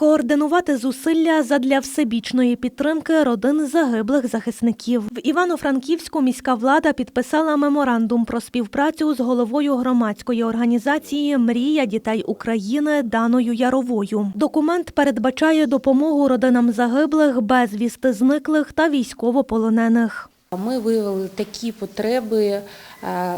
Координувати зусилля задля всебічної підтримки родин загиблих захисників. В Івано-Франківську міська влада підписала меморандум про співпрацю з головою громадської організації Мрія дітей України Даною Яровою. Документ передбачає допомогу родинам загиблих, безвісти зниклих та військовополонених. Ми виявили такі потреби е,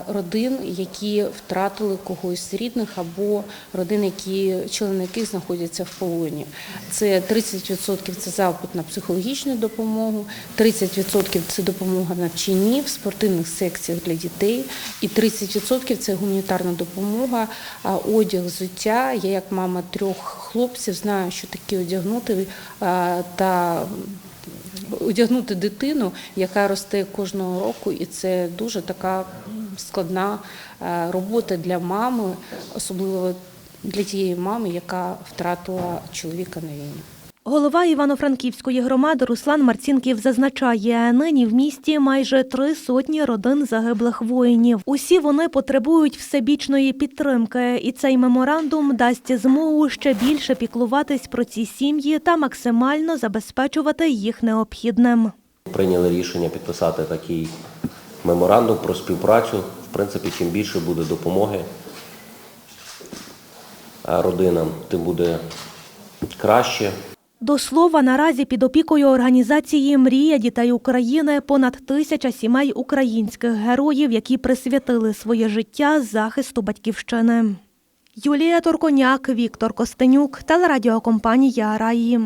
родин, які втратили когось з рідних, або родин, які члени яких знаходяться в полоні. Це 30% це запит на психологічну допомогу, 30% це допомога в навчанні в спортивних секціях для дітей, і 30% це гуманітарна допомога, одяг, взуття. Я як мама трьох хлопців знаю, що таке одягнути та одягнути дитину, яка росте кожного року, і це дуже така складна е, робота для мами, особливо для тієї мами, яка втратила чоловіка на війні. Голова Івано-Франківської громади Руслан Марцінків зазначає, нині в місті майже три сотні родин загиблих воїнів. Усі вони потребують всебічної підтримки, і цей меморандум дасть змогу ще більше піклуватись про ці сім'ї та максимально забезпечувати їх необхідним. Прийняли рішення підписати такий меморандум про співпрацю. В принципі, чим більше буде допомоги е, родинам, тим буде краще. До слова, наразі під опікою організації Мрія дітей України понад тисяча сімей українських героїв, які присвятили своє життя захисту батьківщини. Юлія Торконяк, Віктор Костенюк, телерадіокомпанія Раї.